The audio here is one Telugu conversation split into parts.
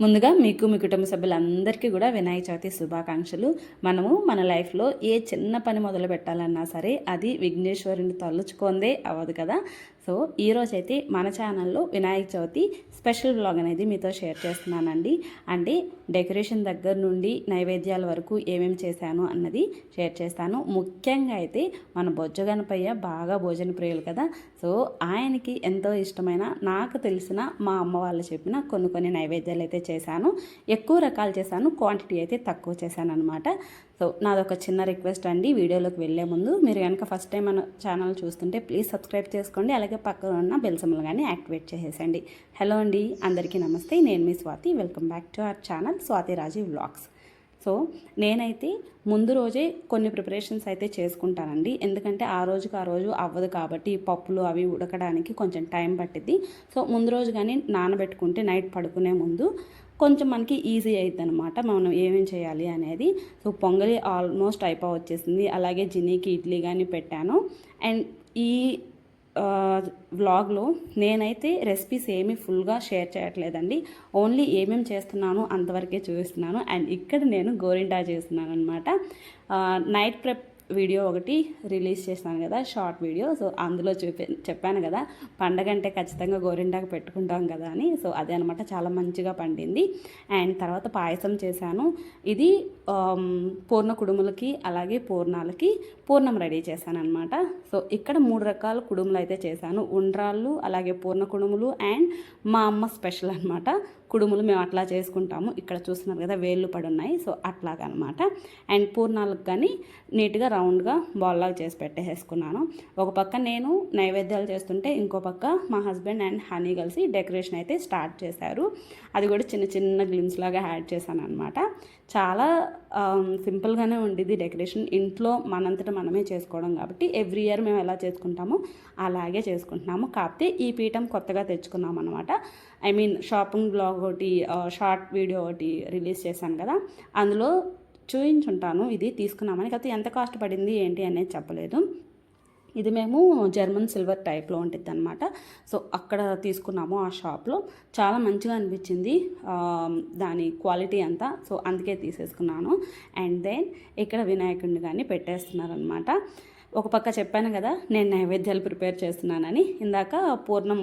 ముందుగా మీకు మీ కుటుంబ సభ్యులందరికీ కూడా వినాయక చవితి శుభాకాంక్షలు. మనము మన లైఫ్లో ఏ చిన్న పని మొదలు పెట్టాలన్నా సరే అది విఘ్నేశ్వరుని తలుచుకుందే అవ్వదు కదా. సో ఈరోజైతే మన ఛానల్లో వినాయక చవితి స్పెషల్ బ్లాగ్ అనేది మీతో షేర్ చేస్తున్నానండి. అంటే డెకరేషన్ దగ్గర నుండి నైవేద్యాల వరకు ఏమేమి చేశాను అన్నది షేర్ చేస్తాను. ముఖ్యంగా అయితే మన బొజ్జ గణపయ్య బాగా భోజన ప్రియులు కదా. సో ఆయనకి ఎంతో ఇష్టమైన నాకు తెలిసిన మా అమ్మ వాళ్ళు చెప్పిన కొన్ని కొన్ని నైవేద్యాలు అయితే చేశాను. ఎక్కువ రకాలు చేశాను క్వాంటిటీ అయితే తక్కువ చేశాను అనమాట సో నాదొక చిన్న రిక్వెస్ట్ అండి. వీడియోలోకి వెళ్ళే ముందు మీరు కనుక ఫస్ట్ టైం మన ఛానల్ చూస్తుంటే ప్లీజ్ సబ్స్క్రైబ్ చేసుకోండి. అలాగే పక్కన ఉన్న బెల్ కానీ యాక్టివేట్ చేసేసండి. హలో అండి. అందరికీ నమస్తే. నేను మీ Swathi. Welcome back to our channel Swathi Raji vlogs. So నేనైతే ముందు రోజే కొన్ని ప్రిపరేషన్స్ అయితే చేసుకుంటానండి. ఎందుకంటే ఆ రోజుకి ఆ రోజు అవ్వదు కాబట్టి పప్పులు అవి ఉడకడానికి కొంచెం టైం పట్టిద్ది. సో ముందు రోజు కానీ నానబెట్టుకుంటే నైట్ పడుకునే ముందు కొంచెం మనకి ఈజీ అవుతుంది అనమాట మనం ఏమేం చేయాలి అనేది. సో పొంగలి ఆల్మోస్ట్ అయిపో వచ్చేసింది అలాగే జినీకి ఇడ్లీ కానీ పెట్టాను. అండ్ ఈ వ్లాగ్లో నేనైతే రెసిపీస్ ఏమీ ఫుల్గా షేర్ చేయట్లేదండి. ఓన్లీ ఏమేమి చేస్తున్నానో అంతవరకే చూపిస్తున్నాను. అండ్ ఇక్కడ నేను గోరింటా చేస్తున్నాను అనమాట నైట్ ప్రెప్ వీడియో ఒకటి రిలీజ్ చేశాను కదా షార్ట్ వీడియో. సో అందులో చూపి చెప్పాను కదా పండగ అంటే ఖచ్చితంగా గోరింటాకు పెట్టుకుంటాం కదా అని. సో అదే అనమాట చాలా మంచిగా పండింది. అండ్ తర్వాత పాయసం చేశాను. ఇది పూర్ణ కుడుములకి అలాగే పూర్ణాలకి పూర్ణం రెడీ చేశాను అనమాట సో ఇక్కడ మూడు రకాల కుడుములు అయితే చేశాను. ఉండ్రాళ్ళు అలాగే పూర్ణ కుడుములు అండ్ మా అమ్మ స్పెషల్ అనమాట కుడుములు మేము అట్లా చేసుకుంటాము. ఇక్కడ చూస్తున్నారు కదా వేళ్ళు పడి ఉన్నాయి సో అట్లాగనమాట. అండ్ పూర్ణాలకు కానీ నీట్గా రౌండ్గా బాల్లాగా చేసి పెట్టేసుకున్నాను ఒక పక్క నేను నైవేద్యాలు చేస్తుంటే ఇంకో పక్క మా హస్బెండ్ అండ్ హనీ కలిసి డెకరేషన్ అయితే స్టార్ట్ చేశారు. అది కూడా చిన్న చిన్న గ్లిమ్స్ లాగా యాడ్ చేశాను అనమాట చాలా సింపుల్గానే ఉండేది డెకరేషన్. ఇంట్లో మనంతట మనమే చేసుకోవడం కాబట్టి ఎవ్రీ ఇయర్ మేము ఎలా చేసుకుంటామో అలాగే చేసుకుంటున్నాము. కాకపోతే ఈ పీఠం కొత్తగా తెచ్చుకున్నాం అనమాట ఐ మీన్ షాపింగ్ బ్లాగ్ ఒకటి షార్ట్ వీడియో ఒకటి రిలీజ్ చేశాను కదా. అందులో చూపించుంటాను ఇది తీసుకున్నామని. కాకపోతే ఎంత కాస్ట్ పడింది ఏంటి అనేది చెప్పలేదు. ఇది మేము జర్మన్ సిల్వర్ టైప్లో ఉంటుంది అనమాట సో అక్కడ తీసుకున్నాము ఆ షాప్లో. చాలా మంచిగా అనిపించింది దాని క్వాలిటీ అంతా. సో అందుకే తీసేసుకున్నాను. అండ్ దెన్ ఇక్కడ వినాయకుడిని కానీ పెట్టేస్తున్నారనమాట ఒక పక్క చెప్పాను కదా నేను నైవేద్యాలు ప్రిపేర్ చేస్తున్నానని. ఇందాక పూర్ణం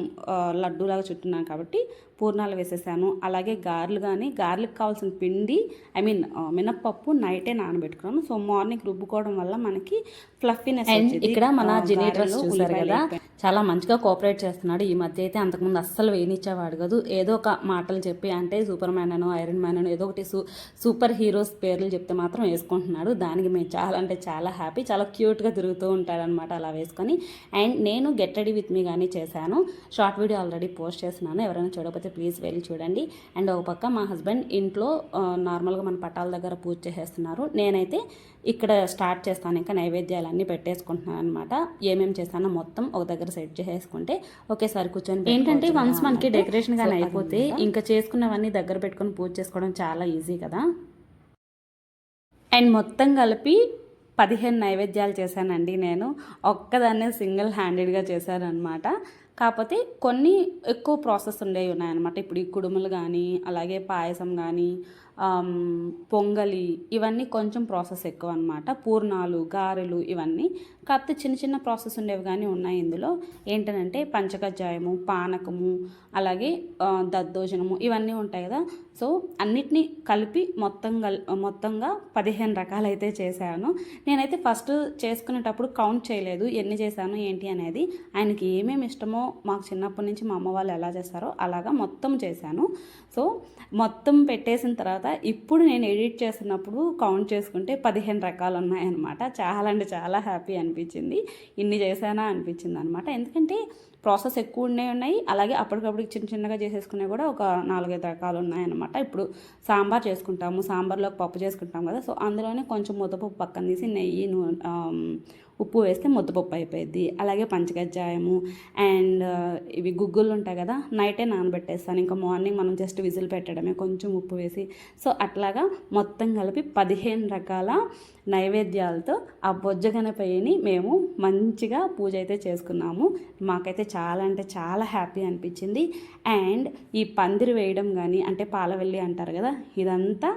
లడ్డూలాగా చుట్టున్నాను కాబట్టి పూర్ణాలు వేసేసాను. అలాగే గారెలు కానీ గారెలకు కావాల్సిన పిండి ఐ మీన్ మినప్పప్పు నైటే నానబెట్టుకున్నాను. సో మార్నింగ్ రుబ్బుకోవడం వల్ల మనకి ఫ్లఫీనెస్ ఇక్కడ మన జెనేటర్స్ చూసారు కదా చాలా మంచిగా కోఆపరేట్ చేస్తున్నాడు. ఈ మధ్య అయితే అంతకుముందు అస్సలు వేయనిచ్చేవాడు కాదు. ఏదో ఒక మాటలు చెప్పి అంటే సూపర్ మ్యాన్ అనో ఐరన్ మ్యాన్ అనో ఏదో ఒకటి సూ సూపర్ హీరోస్ పేర్లు చెప్తే మాత్రం వేసుకుంటున్నాడు. దానికి మేము చాలా అంటే చాలా హ్యాపీ చాలా క్యూట్గా తిరుగుతూ ఉంటాడనమాట అలా వేసుకొని. అండ్ నేను గెట్ రెడీ విత్ మీ కానీ చేశాను. షార్ట్ వీడియో ఆల్రెడీ పోస్ట్ చేస్తున్నాను. ఎవరైనా చూడకపోతే ప్లీజ్ వెళ్ళి చూడండి. అండ్ ఒక పక్క మా హస్బెండ్ ఇంట్లో నార్మల్గా మన పటాల దగ్గర పూజ చేసేస్తున్నారు. నేనైతే ఇక్కడ స్టార్ట్ చేస్తాను. ఇంకా నైవేద్యాలన్నీ పెట్టేసుకుంటున్నాను అనమాట ఏమేమి చేస్తానో మొత్తం ఒక దగ్గర సెట్ చేసేసుకుంటే ఒకేసారి కూర్చొని ఏంటంటే వన్స్ మనకి డెకరేషన్ కానీ అయిపోతే ఇంకా చేసుకున్నవన్నీ దగ్గర పెట్టుకొని పూజ చేసుకోవడం చాలా ఈజీ కదా. అండ్ మొత్తం కలిపి పదిహేను నైవేద్యాలు చేశానండి నేను. ఒక్కదాన్నే సింగిల్ హ్యాండెడ్గా చేశానమాట కాకపోతే కొన్ని ఎక్కువ ప్రాసెస్ ఉండేవి ఉన్నాయన్నమాట. ఇప్పుడు ఈ కుడుములు కానీ అలాగే పాయసం కానీ పొంగలి ఇవన్నీ కొంచెం ప్రాసెస్ ఎక్కువ అనమాట పూర్ణాలు గారెలు ఇవన్నీ. కాకపోతే చిన్న చిన్న ప్రాసెస్ ఉండేవి కానీ ఉన్నాయి ఇందులో. ఏంటంటే పంచకజ్జాయము పానకము అలాగే దద్దోజనము ఇవన్నీ ఉంటాయి కదా. సో అన్నిటినీ కలిపి మొత్తం కల్ మొత్తంగా పదిహేను రకాలైతే చేశాను. నేనైతే ఫస్ట్ చేసుకునేటప్పుడు కౌంట్ చేయలేదు. ఎన్ని చేశాను ఏంటి అనేది. ఆయనకి ఏమేమి ఇష్టమో మాకు చిన్నప్పటి నుంచి మా అమ్మ వాళ్ళు ఎలా చేస్తారో అలాగా మొత్తం చేశాను. సో మొత్తం పెట్టేసిన తర్వాత ఇప్పుడు నేను ఎడిట్ చేస్తున్నప్పుడు కౌంట్ చేసుకుంటే పదిహేను రకాలు ఉన్నాయన్నమాట చాలా అంటే చాలా హ్యాపీ అనిపించింది. ఇన్ని చేశానా అనిపించింది అనమాట ఎందుకంటే ప్రాసెస్ ఎక్కువ ఉన్నాయి. ఉన్నాయి అలాగే అప్పటికప్పుడు చిన్న చిన్నగా చేసేసుకునే కూడా ఒక నాలుగైదు రకాలు ఉన్నాయన్నమాట. ఇప్పుడు సాంబార్ చేసుకుంటాము. సాంబార్లో పప్పు చేసుకుంటాం కదా. సో అందులోనే కొంచెం ముద్దపప్పు పక్కన తీసి నెయ్యి ఉప్పు వేస్తే ముద్దపప్పు అయిపోయింది అలాగే పంచగజ్జాయము అండ్ ఇవి గుగ్గులు ఉంటాయి కదా నైటే నానబెట్టేస్తాను. ఇంకా మార్నింగ్ మనం జస్ట్ విజిల్ పెట్టడమే కొంచెం ఉప్పు వేసి. సో అట్లాగా మొత్తం కలిపి పదిహేను రకాల నైవేద్యాలతో ఆ బొజ్జగనపయ్యని మేము మంచిగా పూజ అయితే చేసుకున్నాము. మాకైతే చాలా అంటే చాలా హ్యాపీ అనిపించింది. అండ్ ఈ పందిరి వేయడం కానీ అంటే పాలవెల్లి అంటారు కదా ఇదంతా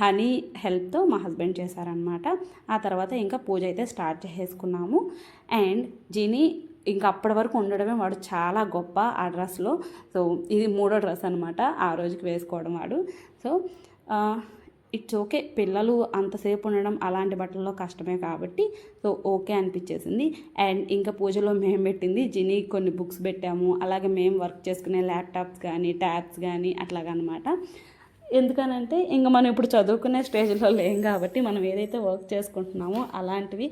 హనీ హెల్ప్తో మా హస్బెండ్ చేశారనమాట ఆ తర్వాత ఇంకా పూజ అయితే స్టార్ట్ చేసుకున్నాము అండ్ జీని ఇంకా అప్పటి వరకు ఉండడమే వాడు చాలా గొప్ప ఆ డ్రెస్లో. సో ఇది మూడో డ్రెస్ అనమాట ఆ రోజుకి వేసుకోవడం వాడు. సో ఇట్స్ ఓకే పిల్లలు అంతసేపు ఉండడం అలాంటి బట్టల్లో కష్టమే కాబట్టి సో ఓకే అనిపించేసింది. అండ్ ఇంకా పూజలో మేము పెట్టింది జిని కొన్ని బుక్స్ పెట్టాము. అలాగే మేము వర్క్ చేసుకునే ల్యాప్టాప్స్ కానీ ట్యాబ్స్ కానీ అట్లాగనమాట. ఎందుకనంటే ఇంకా మనం ఇప్పుడు చదువుకునే స్టేజ్లో లేం కాబట్టి మనం ఏదైతే వర్క్ చేసుకుంటున్నామో అలాంటివి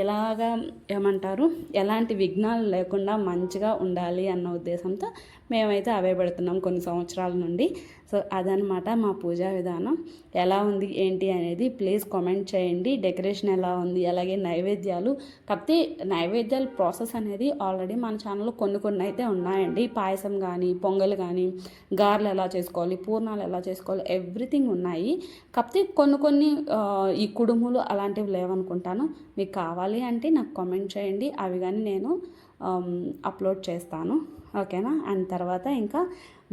ఎలాగా ఏమంటారు? ఎలాంటి విఘ్నాలు లేకుండా మంచిగా ఉండాలి అన్న ఉద్దేశంతో మేమైతే అవే పెడుతున్నాం కొన్ని సంవత్సరాల నుండి. సో అదనమాట మా పూజా విధానం. ఎలా ఉంది ఏంటి అనేది ప్లీజ్ కామెంట్ చేయండి. డెకరేషన్ ఎలా ఉంది అలాగే నైవేద్యాలు. కాకపోతే నైవేద్యాల ప్రాసెస్ అనేది ఆల్రెడీ మన ఛానల్లో కొన్ని కొన్ని అయితే ఉన్నాయండి. పాయసం కానీ పొంగల్ కానీ గారెలు ఎలా చేసుకోవాలి పూర్ణాలు ఎలా చేసుకోవాలి ఎవ్రీథింగ్ ఉన్నాయి. కాకపోతే కొన్ని కొన్ని ఈ కుడుములు అలాంటివి లేవనుకుంటాను. మీకు కావాలి? అంటే నాకు కామెంట్ చేయండి. అవి కానీ నేను అప్లోడ్ చేస్తాను. ఓకేనా? అండ్ తర్వాత ఇంకా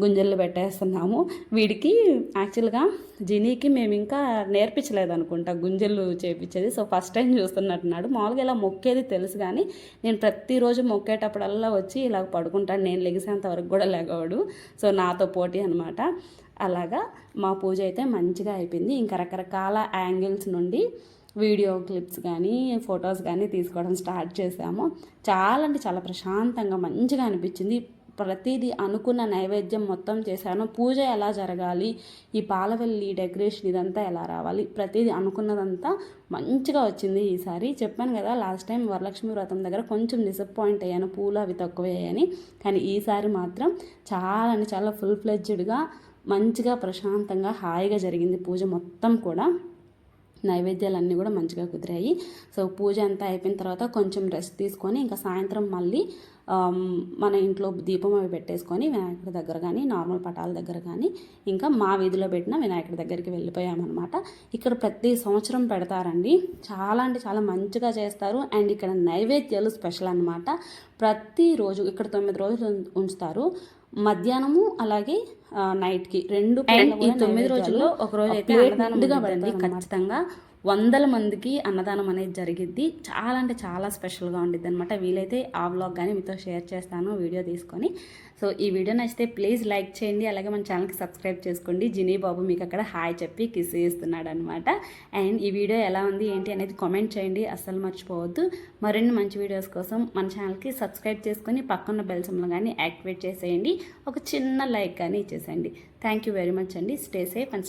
గుంజలు పెట్టేస్తున్నాము. వీడికి యాక్చువల్గా జినీకి మేము ఇంకా నేర్పించలేదు అనుకుంటా గుంజలు చేపించేది. సో ఫస్ట్ టైం చూస్తున్నట్టున్నాడు. మామూలుగా ఇలా మొక్కేది తెలుసు కానీ నేను ప్రతిరోజు మొక్కేటప్పుడల్లా వచ్చి ఇలా పడుకుంటాను నేను లెగిసేంత వరకు కూడా లెగవడు. సో నాతో పోటీ అనమాట అలాగా మా పూజ అయితే మంచిగా అయిపోయింది. ఇంకా రకరకాల యాంగిల్స్ నుండి వీడియో క్లిప్స్ కానీ ఫొటోస్ కానీ తీసుకోవడం స్టార్ట్ చేసాము. చాలా అంటే చాలా ప్రశాంతంగా మంచిగా అనిపించింది. ప్రతిదీ అనుకున్న నైవేద్యం మొత్తం చేశాను. పూజ ఎలా జరగాలి? ఈ పాలవెల్లి డెకరేషన్ ఇదంతా ఎలా రావాలి? ప్రతిదీ అనుకున్నదంతా మంచిగా వచ్చింది ఈసారి. చెప్పాను కదా లాస్ట్ టైం వరలక్ష్మి వ్రతం దగ్గర కొంచెం డిసప్పాయింట్ అయ్యాను. పూలు అవి తక్కువయ్యాయని కానీ ఈసారి మాత్రం చాలా అంటే చాలా ఫుల్ ఫ్లెడ్జ్డ్గా మంచిగా ప్రశాంతంగా హాయిగా జరిగింది పూజ మొత్తం కూడా. నైవేద్యాలన్నీ కూడా మంచిగా కుదిరాయి. సో పూజ అంతా అయిపోయిన తర్వాత కొంచెం రెస్ట్ తీసుకొని ఇంకా సాయంత్రం మళ్ళీ మన ఇంట్లో దీపం అవి పెట్టేసుకొని వినాయకుడి దగ్గర కానీ నార్మల్ పటాల దగ్గర కానీ ఇంకా మా వీధిలో పెట్టిన వినాయకుడి దగ్గరికి వెళ్ళిపోయామన్నమాట. ఇక్కడ ప్రతి సంవత్సరం పెడతారండి. చాలా అంటే చాలా మంచిగా చేస్తారు. అండ్ ఇక్కడ నైవేద్యాలు స్పెషల్ అనమాట ప్రతిరోజు ఇక్కడ తొమ్మిది రోజులు ఉంచుతారు. మధ్యాహ్నము అలాగే నైట్కి రెండు ఈ తొమ్మిది రోజుల్లో ఒక రోజు అయితే అన్నదానం ఖచ్చితంగా. వందల మందికి అన్నదానం అనేది జరిగిద్ది. చాలా అంటే చాలా స్పెషల్గా ఉండిద్ది అనమాట వీలైతే ఆ వ్లాగ్ కానీ మీతో షేర్ చేస్తాను వీడియో తీసుకొని. సో ఈ వీడియో నచ్చితే ప్లీజ్ లైక్ చేయండి. అలాగే మన ఛానల్కి సబ్స్క్రైబ్ చేసుకోండి. జినీ బాబు మీకు అక్కడ హాయ్ చెప్పి కిస్ చేస్తున్నాడు అనమాట అండ్ ఈ వీడియో ఎలా ఉంది ఏంటి అనేది కామెంట్ చేయండి. అస్సలు మర్చిపోవద్దు. మరిన్ని మంచి వీడియోస్ కోసం మన ఛానల్కి సబ్స్క్రైబ్ చేసుకొని పక్కన బెల్ సింబల్ కానీ యాక్టివేట్ చేసేయండి. ఒక చిన్న లైక్ కానీ ఇచ్చేసేయండి. థ్యాంక్ యూ వెరీ మచ్ అండి. Stay safe and